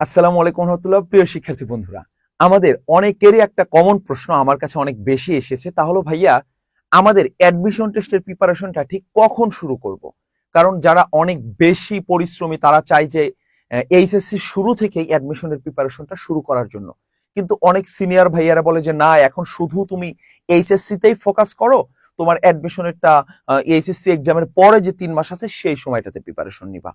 আসসালামু আলাইকুম রহমতুল্লাহ। প্রিয় শিক্ষার্থী বন্ধুরা, আমাদের অনেকেরই একটা কমন প্রশ্ন আমার কাছে অনেক বেশি এসেছে। তা হলো ভাইয়া, আমাদের অ্যাডমিশন টেস্টের প্রিপারেশনটা ঠিক কখন শুরু করব? কারণ যারা অনেক বেশি পরিশ্রমী, তারা চায় যে এইচএসসি শুরু থেকেই অ্যাডমিশনের প্রিপারেশনটা শুরু করার জন্য। কিন্তু অনেক সিনিয়র ভাইয়ারা বলে যে, না, এখন শুধু তুমি এইচএসসি তেই ফোকাস করো। তোমার অ্যাডমিশনেরটা এইচএসসি এক্সামের পরে যে তিন মাস আছে, সেই সময়টাতে প্রিপারেশন নিবা।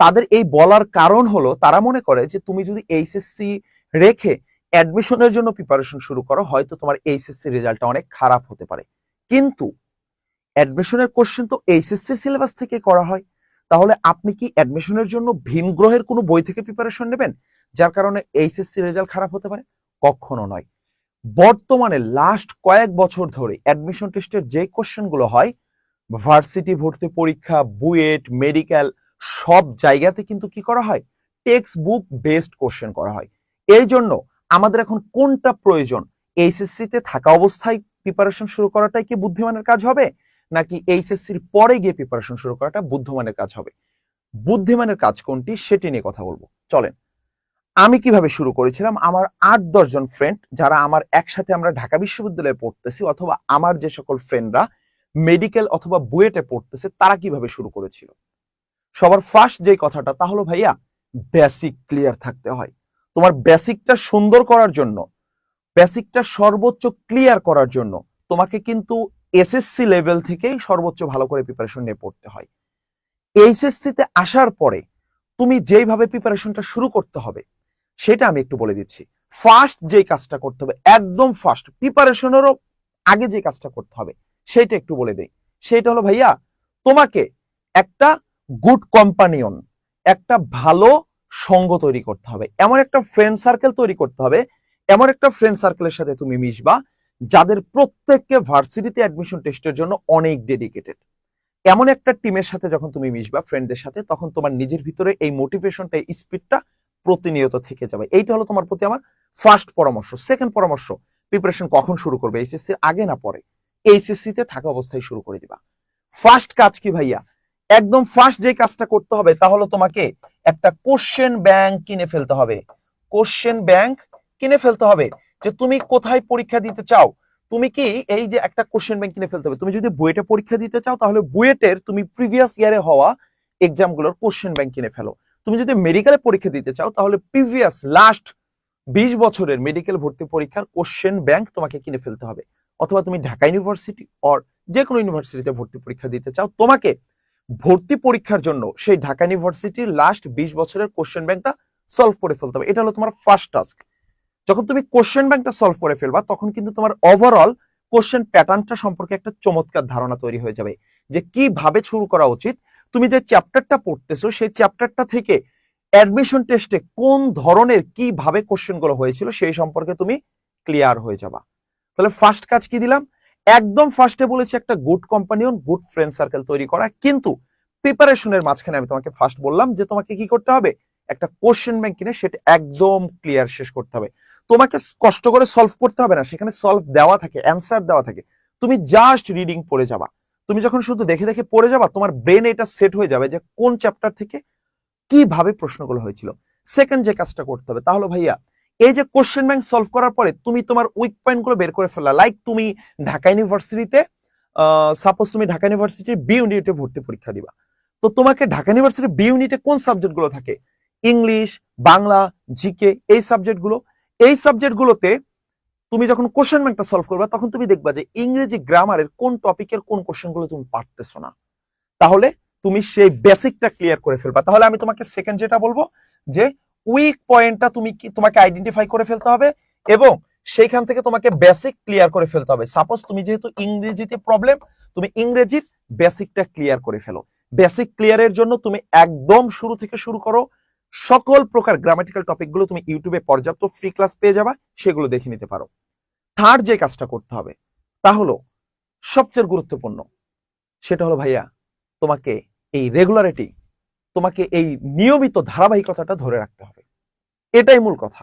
তাদের এই বলার কারণ হলো তারা মনে করে যে তুমি যদি এইচএসসি রেখে অ্যাডমিশনের জন্য প্রিপারেশন শুরু করো, হয়তো তোমার এইচএসসি রেজাল্টটা অনেক খারাপ হতে পারে। কিন্তু অ্যাডমিশনের কোশ্চেন তো এইচএসসি সিলেবাস থেকে করা হয়। তাহলে আপনি কি অ্যাডমিশনের জন্য ভিন গ্রহের কোনো বই থেকে প্রিপারেশন নেবেন, যার কারণে এইচএসসি রেজাল্ট খারাপ হতে পারে? কখনো নয়। বর্তমানে লাস্ট কয়েক বছর ধরে অ্যাডমিশন টেস্টের যে কোশ্চেনগুলো হয় ভার্সিটি ভর্তি পরীক্ষা, বুয়েট মেডিকেল সব জায়গাতে কিন্তু কি করা হয়? টেক্সট বুক বেসড কোশ্চেন করা হয়। এই জন্য আমাদের এখন কোনটা প্রয়োজন? এইচএসসি তে থাকা অবস্থায় প্রিপারেশন শুরু করাটাই কি বুদ্ধিমানের কাজ হবে? নাকি এইচএসসির পরে গিয়ে প্রিপারেশন শুরু করাটা বুদ্ধিমানের কাজ হবে? বুদ্ধিমানের কাজ কোনটি সেটি নিয়ে কথা বলব। চলেন। আমি কীভাবে শুরু করেছিলাম? আমার আট দশজন ফ্রেন্ড যারা আমার একসাথে আমরা ঢাকা বিশ্ববিদ্যালয়ে পড়তেছি অথবা আমার যে সকল ফ্রেন্ডরা মেডিকেল অথবা বুয়েটে পড়তেছে, তারা কীভাবে শুরু করেছিল? সবার ফার্স্ট যে কথাটা, তা হলো ভাইয়া বেসিক ক্লিয়ার থাকতে হয়। তোমার বেসিকটা সুন্দর করার জন্য বেসিকটা সর্বোচ্চ ক্লিয়ার করার জন্য তোমাকে কিন্তু এসএসসি লেভেল থেকেই সর্বোচ্চ ভালো করে প্রিপারেশন নিয়ে পড়তে হয়। এইচএসসি তে আসার পরে তুমি যেইভাবে প্রিপারেশনটা শুরু করতে হবে, সেটা আমি একটু বলে দিচ্ছি। ফার্স্ট যে কাজটা করতে হবে, একদম ফার্স্ট প্রিপারেশনেরও আগে যে কাজটা করতে হবে, সেটা একটু বলে দেই। সেটা হলো ভাইয়া, তোমাকে একটা গুড কম্পানিয়ন একটা ভালো সঙ্গ তৈরি করতে হবে। এমন একটা ফ্রেন্ড সার্কেল তৈরি করতে হবে, এমন একটা ফ্রেন্ড সার্কেলের সাথে তুমি মিশবা, যাদের প্রত্যেককে ভার্সিটিতে অ্যাডমিশন টেস্টের জন্য অনেক ডেডিকেটেড এমন একটা টিমের সাথে যখন তুমি মিশবা ফ্রেন্ডদের সাথে, তখন তোমার নিজের ভিতরে এই মোটিভেশনটা এই স্পিডটা প্রতিনিয়ত থেকে যাবে। এইটা হলো তোমার প্রতি আমার ফার্স্ট পরামর্শ। সেকেন্ড পরামর্শ প্রিপারেশন কখন শুরু করবে? এইচএসসি আগে না পরে? এইচএসসি তে থাকা অবস্থায় শুরু করে দিবা। ফার্স্ট কাজ কি ভাইয়া? একদম ফার্স্ট যে কাজটা করতে হবে তাহলে তোমাকে একটা কোশ্চেন ব্যাংক কিনে ফেলতে হবে। কোশ্চেন ব্যাংক কিনে ফেলতে হবে যে তুমি কোথায় পরীক্ষা দিতে চাও? তুমি কি এই যে একটা কোশ্চেন ব্যাংক কিনে ফেলতে হবে, তুমি যদি বুয়েটে পরীক্ষা দিতে চাও, তাহলে বুয়েটের তুমি প্রিভিয়াস ইয়ারে হওয়া এক্সামগুলোর কোশ্চেন ব্যাংক কিনে ফেলো। তুমি যদি মেডিকেলে পরীক্ষা দিতে চাও, তাহলে প্রিভিয়াস লাস্ট বিশ বছরের মেডিকেল ভর্তি পরীক্ষার কোশ্চেন ব্যাংক তোমাকে কিনে ফেলতে হবে। অথবা তুমি ঢাকা ইউনিভার্সিটি অর যে কোনো ইউনিভার্সিটিতে ভর্তি পরীক্ষা দিতে চাও, তোমাকে ভর্তি পরীক্ষার জন্য সেই ঢাকা ইউনিভার্সিটির লাস্ট বিশ বছরের কোশ্চেন ব্যাংকটা সলভ করে ফেলতে হবে। এটা হলো তোমার ফার্স্ট টাস্ক যখন তুমি কোশ্চেন ব্যাংকটা সলভ করে ফেলবা, তখন কিন্তু তোমার ওভারঅল কোশ্চেন প্যাটার্নটা সম্পর্কে একটা চমৎকার ধারণা তৈরি হয়ে যাবে যে কীভাবে শুরু করা উচিত। তুমি যে চ্যাপ্টারটা পড়তেছো, সেই চ্যাপ্টারটা থেকে অ্যাডমিশন টেস্টে কোন ধরনের কীভাবে কোশ্চেনগুলো হয়েছিল, সেই সম্পর্কে তুমি ক্লিয়ার হয়ে যাবা। তাহলে ফার্স্ট কাজ কি দিলাম? একদম ফার্স্টে বলেছি একটা good companion good friend circle তৈরি করা। কিন্তু প্রিপারেশনের মাঝখানে আমি তোমাকে ফার্স্ট বললাম যে তোমাকে কি করতে হবে? একটা কোশ্চেন ব্যাংক কিনে সেটা একদম ক্লিয়ার শেষ করতে হবে। তোমাকে কষ্ট করে সলভ করতে হবে না, সেখানে সলভ দেওয়া থাকে অ্যান্সার দেওয়া থাকে। তুমি জাস্ট রিডিং পড়ে যাবা। তুমি যখন শুধু দেখে দেখে পড়ে যাবা, তোমার ব্রেন এটা সেট হয়ে যাবে যে কোন চ্যাপ্টার থেকে কীভাবে প্রশ্নগুলো হয়েছিল। সেকেন্ড যে কাজটা করতে হবে, তাহলে ভাইয়া এই যে কোশ্চেন ব্যাংক সলভ করার পরে তুমি তোমার উইক পয়েন্টগুলো বের করে ফেললা। লাইক তুমি ঢাকা ইউনিভার্সিটিতে সাপোজ তুমি ঢাকা ইউনিভার্সিটির বি ইউনিটে ভর্তি পরীক্ষা দিবা। তো তোমাকে ঢাকা ইউনিভার্সিটির বি ইউনিটে কোন সাবজেক্টগুলো থাকে? ইংলিশ বাংলা জিকে এই সাবজেক্টগুলো। এই সাবজেক্ট গুলোতে তুমি যখন কোশ্চেন ব্যাংকটা সলভ করবা, তখন তুমি দেখবা যে ইংরেজি গ্রামারের কোন টপিকের কোন কোশ্চেনগুলো তুমি পারতেছো না। তাহলে তুমি সেই বেসিকটা ক্লিয়ার করে ফেলবা। তাহলে আমি তোমাকে সেকেন্ড যেটা বলব যে উইক পয়েন্টটা তুমি তোমাকে আইডেন্টিফাই করে ফেলতে হবে এবং সেইখান থেকে তোমাকে বেসিক ক্লিয়ার করে ফেলতে হবে। সাপোজ তুমি যেহেতু ইংরেজিতে প্রবলেম তুমি ইংরেজির বেসিকটা ক্লিয়ার করে ফেলো। বেসিক ক্লিয়ারের জন্য তুমি একদম শুরু থেকে শুরু করো। সকল প্রকার গ্রামাটিক্যাল টপিকগুলো তুমি ইউটিউবে পর্যাপ্ত ফ্রি ক্লাস পেয়ে যাবা, সেগুলো দেখে নিতে পারো। থার্ড যে কাজটা করতে হবে, তা হলো সবচেয়ে গুরুত্বপূর্ণ, সেটা হলো ভাইয়া, তোমাকে এই রেগুলারিটি তোমাকে এই নিয়মিত ধারাবাহিকতাটা ধরে রাখতে হবে। এটাই মূল কথা।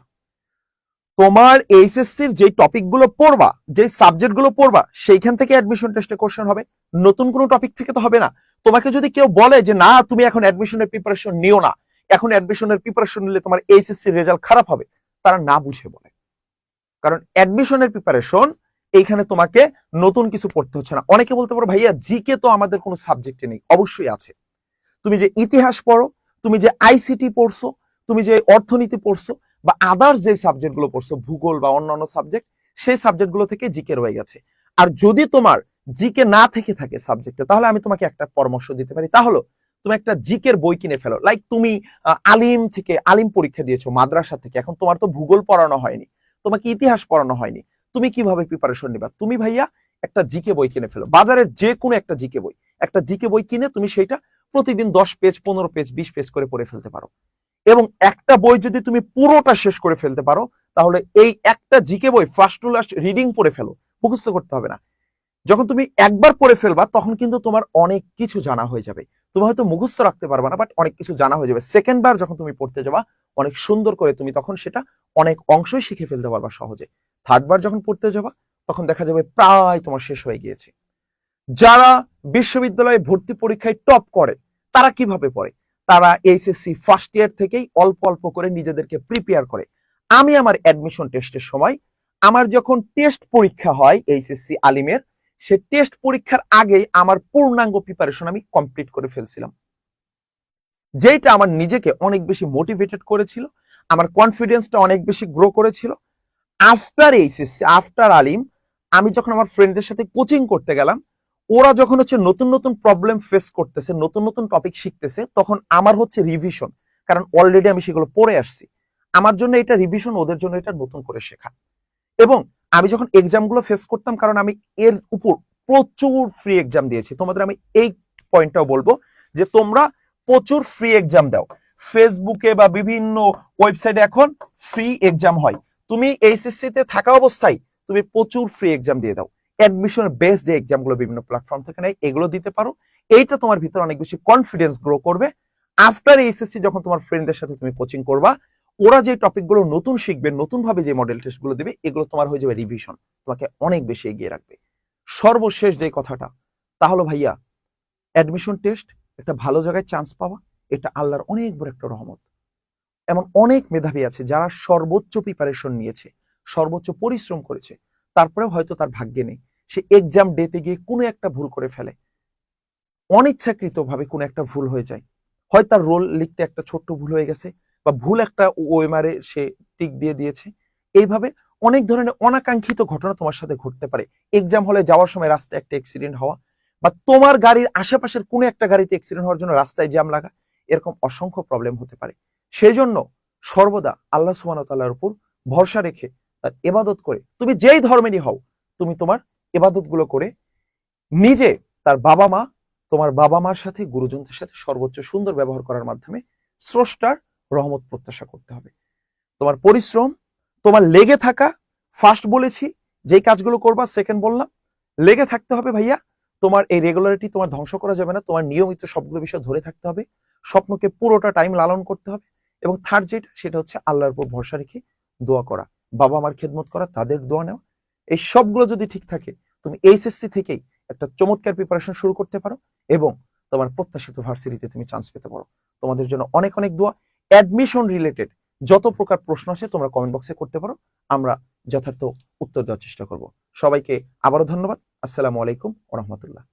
তোমার এইচএসসির যে টপিকগুলো পড়বা যে সাবজেক্টগুলো পড়বা, সেইখান থেকে অ্যাডমিশন টেস্টে কোশ্চেন হবে। নতুন কোনো টপিক থেকে তো হবে না। তোমাকে যদি কেউ বলে যে, না, তুমি এখন অ্যাডমিশনের প্রিপারেশন নিও না। এখন অ্যাডমিশনের প্রিপারেশন নিলে তোমার এইচএসসি রেজাল্ট খারাপ হবে। তারা না বুঝে বলে। কারণ অ্যাডমিশনের প্রিপারেশন এইখানে তোমাকে নতুন কিছু পড়তে হচ্ছে না। অনেকে বলতে পারো, ভাইয়া জিকে তো আমাদের কোনো সাবজেক্টে নেই। অবশ্যই আছে। তুমি যে ইতিহাস পড়ো, তুমি যে আইসিটি পড়ছো তুমি যে অর্থনীতি পড়ছো বা আদার্স যে সাবজেক্টগুলো পড়ছো, ভূগোল বা অন্যান্য সাবজেক্ট সেই সাবজেক্টগুলো থেকে জিকে রয়ে গেছে। আর যদি তোমার জিকে না থেকে থাকে সাবজেক্টে তাহলে আমি তোমাকে একটা পরামর্শ দিতে পারি। তাহলে তুমি একটা জিকের বই কিনে ফেলো। লাইক তুমি আলিম থেকে আলিম পরীক্ষা দিয়েছ মাদ্রাসা থেকে, এখন তোমার তো ভূগোল পড়ানো হয়নি, তোমাকে ইতিহাস পড়ানো হয়নি। তুমি কীভাবে প্রিপারেশন নিবা? তুমি ভাইয়া একটা জিকে বই কিনে ফেলো। বাজারের যে কোনো একটা জিকে বই। একটা জিকে বই কিনে তুমি সেইটা প্রতিদিন দশ পেজ পনেরো পেজ বিশ পেজ করে পড়ে ফেলতে পারো। এবং একটা বই যদি তুমি পুরোটা শেষ করে ফেলতে পারো, তাহলে এই একটা জিকে বই ফার্স্ট টু লাস্ট রিডিং পড়ে ফেলো, মুখস্থ করতে হবে না। যখন তুমি একবার পড়ে ফেলবা, তখন কিন্তু তোমার অনেক কিছু জানা হয়ে যাবে। তুমি হয়তো মুখস্থ রাখতে পারবা না বাট অনেক কিছু জানা হয়ে যাবে। সেকেন্ড বার যখন তুমি পড়তে যাবা, অনেক সুন্দর করে তুমি তখন সেটা অনেক অংশই শিখে ফেলতে পারবা সহজে। থার্ড বার যখন পড়তে যাবা, তখন দেখা যাবে প্রায় তোমার শেষ হয়ে গিয়েছে। যারা বিশ্ববিদ্যালয়ে ভর্তি পরীক্ষায় টপ করে, তারা কীভাবে পড়ে? তারা এইচএসসি ফার্স্ট ইয়ার থেকেই অল্প অল্প করে নিজেদেরকে প্রিপেয়ার করে। আমি আমার অ্যাডমিশন টেস্টের সময়, আমার যখন টেস্ট পরীক্ষা হয় এইচএসসি আলিমের, সে টেস্ট পরীক্ষার আগেই আমার পূর্ণাঙ্গ প্রিপারেশন আমি কমপ্লিট করে ফেলছিলাম। যেটা আমার নিজেকে অনেক বেশি মোটিভেটেড করেছিল, আমার কনফিডেন্সটা অনেক বেশি গ্রো করেছিল। আফটার এইচএসসি আফটার আলিম, আমি যখন আমার ফ্রেন্ডদের সাথে কোচিং করতে গেলাম ওরা যখন হচ্ছে নতুন নতুন প্রবলেম ফেস করতেছে, নতুন নতুন টপিক শিখতেছে, তখন আমার হচ্ছে রিভিশন কারণ অলরেডি আমি সেগুলো পড়ে আসছি। আমার জন্য এটা রিভিশন ওদের জন্য এটা নতুন করে শেখা। এবং আমি যখন এক্সামগুলো ফেস করতাম, কারণ আমি এর উপর প্রচুর ফ্রি এক্সাম দিয়েছি। তোমাদের আমি এই পয়েন্টটাও বলব যে তোমরা প্রচুর ফ্রি এক্সাম দাও। ফেসবুকে বা বিভিন্ন ওয়েবসাইটে এখন ফ্রি এক্সাম হয়। তুমি এইচএসসি তে থাকা অবস্থায় তুমি প্রচুর ফ্রি এক্সাম দিয়ে দাও। অ্যাডমিশন বেসড যে এক্সামগুলো বিভিন্ন প্ল্যাটফর্ম থেকে নেয়, এগুলো দিতে পারো। এইটা তোমার ভিতরে অনেক বেশি কনফিডেন্স গ্রো করবে। আফটার এইচএসসি যখন তোমার ফ্রেন্ডদের সাথে তুমি কোচিং করবা, ওরা যে টপিকগুলো নতুন শিখবে নতুন ভাবে যে মডেল টেস্টগুলো দেবে, এগুলো তোমার হয়ে যাবে রিভিশন তোমাকে অনেক বেশি এগিয়ে রাখবে। সর্বশেষ যে কথাটা, তাহলে ভাইয়া অ্যাডমিশন টেস্ট একটা ভালো জায়গায় চান্স পাওয়া, এটা আল্লাহর অনেক বড় একটা রহমত। এমন অনেক মেধাবী আছে যারা সর্বোচ্চ প্রিপারেশন নিয়েছে, সর্বোচ্চ পরিশ্রম করেছে। তারপরেও হয়তো তার ভাগ্যে নেই। সে এক্সাম ডেতে গিয়ে কোনো একটা ভুল করে ফেলে। অনিচ্ছাকৃত ভাবে কোনো একটা ভুল হয়ে যায়। হয় তার রোল লিখতে একটা ছোট্ট ভুল হয়ে গেছে বা ভুল একটা ওয়েমারে সে টিক দিয়ে দিয়েছে। এইভাবে অনেক ধরনের অনাকাঙ্ক্ষিত ঘটনা তোমার সাথে ঘটতে পারে। এক্সাম হলে যাওয়ার সময় রাস্তায় একটা অ্যাক্সিডেন্ট হওয়া বা তোমার গাড়ির আশেপাশের কোনো একটা গাড়িতে অ্যাক্সিডেন্ট হওয়ার জন্য রাস্তায় জ্যাম লাগা, এরকম অসংখ্য প্রবলেম হতে পারে। সেই জন্য সর্বদা আল্লাহ সুবাহতাল্লাহর উপর ভরসা রেখে তার এবাদত করে। তুমি যেই ধর্মেরই হও, তুমি তোমার এবাদতগুলো করে নিজে তার বাবা মা তোমার বাবা মার সাথে, গুরুজনদের সাথে সর্বোচ্চ সুন্দর ব্যবহার করার মাধ্যমে স্রষ্টার রহমত প্রত্যাশা করতে হবে। তোমার পরিশ্রম, তোমার লেগে থাকা ফার্স্ট বলেছি, যেই কাজগুলো করবা সেকেন্ড বললাম, লেগে থাকতে হবে ভাইয়া। তোমার এই রেগুলারিটি তোমার ধ্বংস করা যাবে না, তোমার নিয়মিত সবগুলো বিষয় ধরে থাকতে হবে, স্বপ্নকে পুরোটা টাইম লালন করতে হবে এবং থার্ড যেটা, সেটা হচ্ছে আল্লাহর উপর ভরসা রেখে দোয়া করা। বাবা মার খেদমত করা, তাদের দোয়া নেওয়া, এই সবগুলো যদি ঠিক থাকে, তুমি এইচএসসি থেকেই একটা চমৎকার প্রিপারেশন শুরু করতে পারো এবং তোমার প্রত্যাশিত ভার্সিটিতে তুমি চান্স পেতে পারো। তোমাদের জন্য অনেক অনেক দোয়া। অ্যাডমিশন রিলেটেড যত প্রকার প্রশ্ন আছে তোমরা কমেন্ট বক্সে করতে পারো। আমরা যথার্থ উত্তর দেওয়ার চেষ্টা করব। সবাইকে আবারও ধন্যবাদ। আসসালামু আলাইকুম ওরহমতুল্লাহ